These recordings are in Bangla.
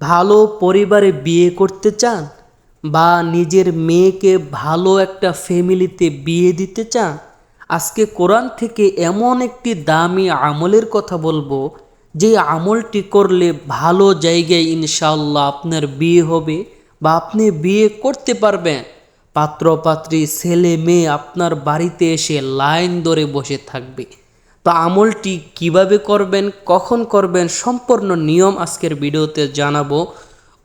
ভালো পরিবারে বিয়ে করতে চান বা নিজের মেয়েকে ভালো একটা ফ্যামিলিতে বিয়ে দিতে চান, আজকে কোরআন থেকে এমন একটি দামি আমলের কথা বলব, যে আমলটি করলে ভালো জায়গায় ইনশাআল্লাহ আপনার বিয়ে হবে বা আপনি বিয়ে করতে পারবেন। পাত্র পাত্রী ছেলে মেয়ে আপনার বাড়িতে এসে লাইন ধরে বসে থাকবে। তো আমলটি কীভাবে করবেন, কখন করবেন, সম্পূর্ণ নিয়ম আজকের ভিডিওতে জানাব।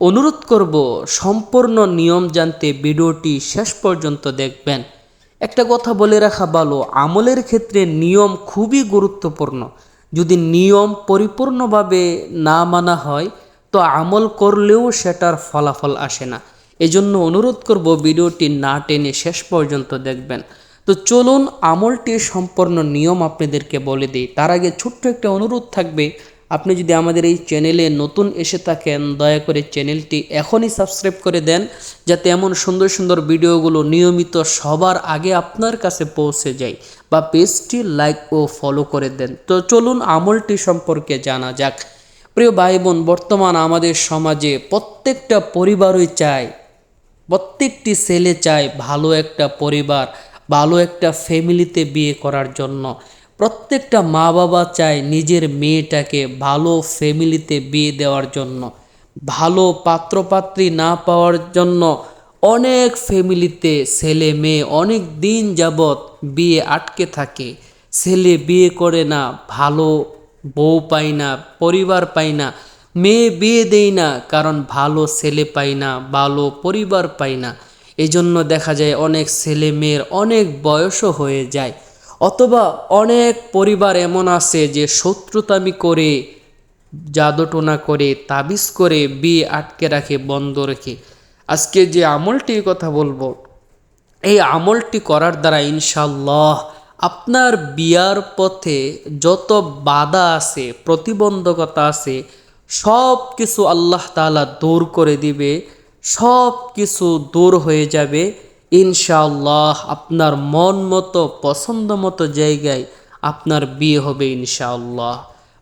অনুরোধ করব, সম্পূর্ণ নিয়ম জানতে ভিডিওটি শেষ পর্যন্ত দেখবেন। একটা কথা বলে রাখা ভালো, আমলের ক্ষেত্রে নিয়ম খুবই গুরুত্বপূর্ণ। যদি নিয়ম পরিপূর্ণভাবে না মানা হয়, তো আমল করলেও সেটার ফলাফল আসে না। এজন্য অনুরোধ করব, ভিডিওটি না টেনে শেষ পর্যন্ত দেখবেন। তো চলুন আমলটির সম্পূর্ণ নিয়ম আপনাদেরকে বলে দিই। তার আগে ছোট্ট একটা অনুরোধ থাকবে। আপনি যদি আমাদের এই চ্যানেলে নতুন এসে থাকেন, দয়া করে চ্যানেলটি এখনই সাবস্ক্রাইব করে দেন, যাতে এমন সুন্দর সুন্দর ভিডিওগুলো নিয়মিত সবার আগে আপনার কাছে পৌঁছে যায় বা পেজটি লাইক ও ফলো করে দেন। তো চলুন আমলটি সম্পর্কে জানা যাক। প্রিয় ভাই বোন বর্তমান আমাদের সমাজে প্রত্যেকটা পরিবারই চায়, প্রত্যেকটি ছেলে চায় ভালো একটা পরিবার। ভালো একটা ফ্যামিলিতে বিয়ে করার জন্য। প্রত্যেকটা মা বাবা চায় নিজের মেয়েটাকে ভালো ফ্যামিলিতে বিয়ে দেওয়ার জন্য। ভালো পাত্রপাত্রী না পাওয়ার জন্য অনেক ফ্যামিলিতে ছেলে মেয়ে অনেক দিন যাবৎ বিয়ে আটকে থাকে। ছেলে বিয়ে করে না, ভালো বউ পাই না, পরিবার পাই না, মেয়ে বিয়ে দেই না, কারণ ভালো ছেলে পাই না, ভালো পরিবার পাই না। এই জন্য দেখা যায় অনেক ছেলে মেয়ের অনেক বয়সও হয়ে যায়। অথবা অনেক পরিবার এমন আছে যে শত্রুতামি করে, জাদুটোনা করে, তাবিজ করে বিয়ে আটকে রাখে, বন্ধ রেখে। আজকে যে আমলটির কথা বলব, এই আমলটি করার দ্বারা ইনশাল্লাহ আপনার বিয়ার পথে যত বাধা আছে, প্রতিবন্ধকতা আছে সব কিছু আল্লাহ তাআলা দূর করে দিবে। সব কিছু দূর হয়ে যাবে। ইনশাআল্লাহ আপনার মন মতো, পছন্দ মতো জায়গায় আপনার বিয়ে হবে ইনশাআল্লাহ।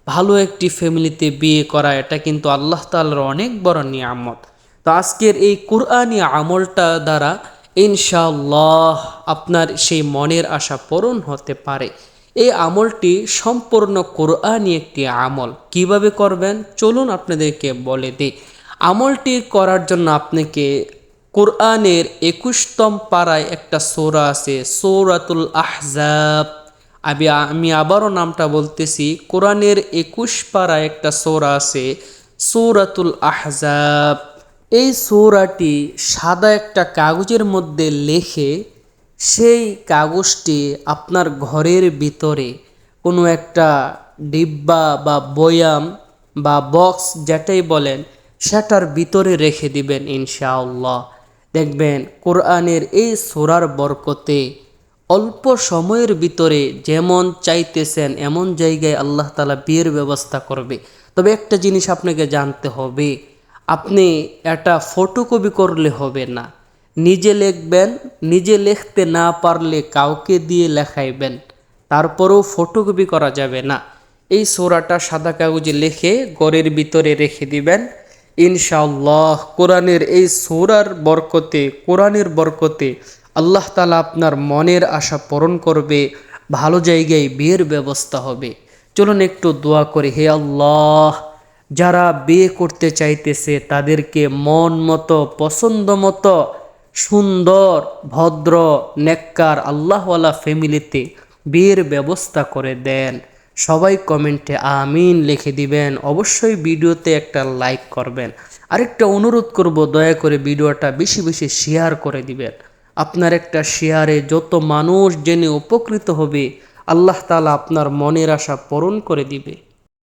ভালো একটি ফ্যামিলিতে বিয়ে করা, এটা কিন্তু আল্লাহ তাআলার অনেক বড় নিয়ামত। তো আজকের এই কুরআনি আমলটা দ্বারা ইনশাআল্লাহ আপনার সেই মনের আশা পূরণ হতে পারে। এই আমলটি সম্পূর্ণ কোরআনই একটি আমল। কীভাবে করবেন? চলুন আপনাদেরকে বলে দিই। আমলটি করার জন্য আপনাকে কোরআনের একুশতম পাড়ায় একটা সোরা আছে, সৌরাতুল আহজাব। আমি আমি আবারও নামটা বলতেছি, কোরআনের একুশ পাড়ায় একটা সোরা আছে, সৌরাতুল আহজাব। এই সৌরাটি সাদা একটা কাগজের মধ্যে লেখে সেই কাগজটি আপনার ঘরের ভিতরে কোনো একটা ডিব্বা বা বয়াম বা বক্স, যেটাই বলেন সেটার ভিতরে রেখে দিবেন ইনশাআল্লাহ। দেখবেন কোরআনের এই সোরার বরকতে অল্প সময়ের ভিতরে যেমন চাইতেছেন, এমন জায়গায় আল্লাহ তালা বিয়ের ব্যবস্থা করবে। তবে একটা জিনিস আপনাকে জানতে হবে, আপনি এটা ফটোকপি করলে হবে না। নিজে লিখবেন, নিজে লিখতে না পারলে কাউকে দিয়ে লেখাইবেন, তারপরেও ফটোকপি করা যাবে না। এই সোরাটা সাদা কাগজে লিখে গড়ের ভিতরে রেখে দিবেন ইনশাআল্লাহ, কোরআনের এই সোরার বরকতে, কোরআনের বরকতে আল্লাহ তালা আপনার মনের আশা পূরণ করবে, ভালো জায়গায় বিয়ের ব্যবস্থা হবে। চলুন একটু দোয়া করে, হে আল্লাহ, যারা বিয়ে করতে চাইতেছে তাদেরকে মন মতো, পছন্দ মতো, সুন্দর, ভদ্র, নেককার, আল্লাহওয়ালা ফ্যামিলিতে বিয়ের ব্যবস্থা করে দেন। সবাই কমেন্টে আমিন লিখে দিবেন। অবশ্যই ভিডিওতে একটা লাইক করবেন। আরেকটা অনুরোধ করব, দয়া করে ভিডিওটা বেশি বেশি শেয়ার করে দিবেন। আপনার একটা শেয়ারে যত মানুষ জেনে উপকৃত হবে, আল্লাহ তালা আপনার মনের আশা পূরণ করে দিবে।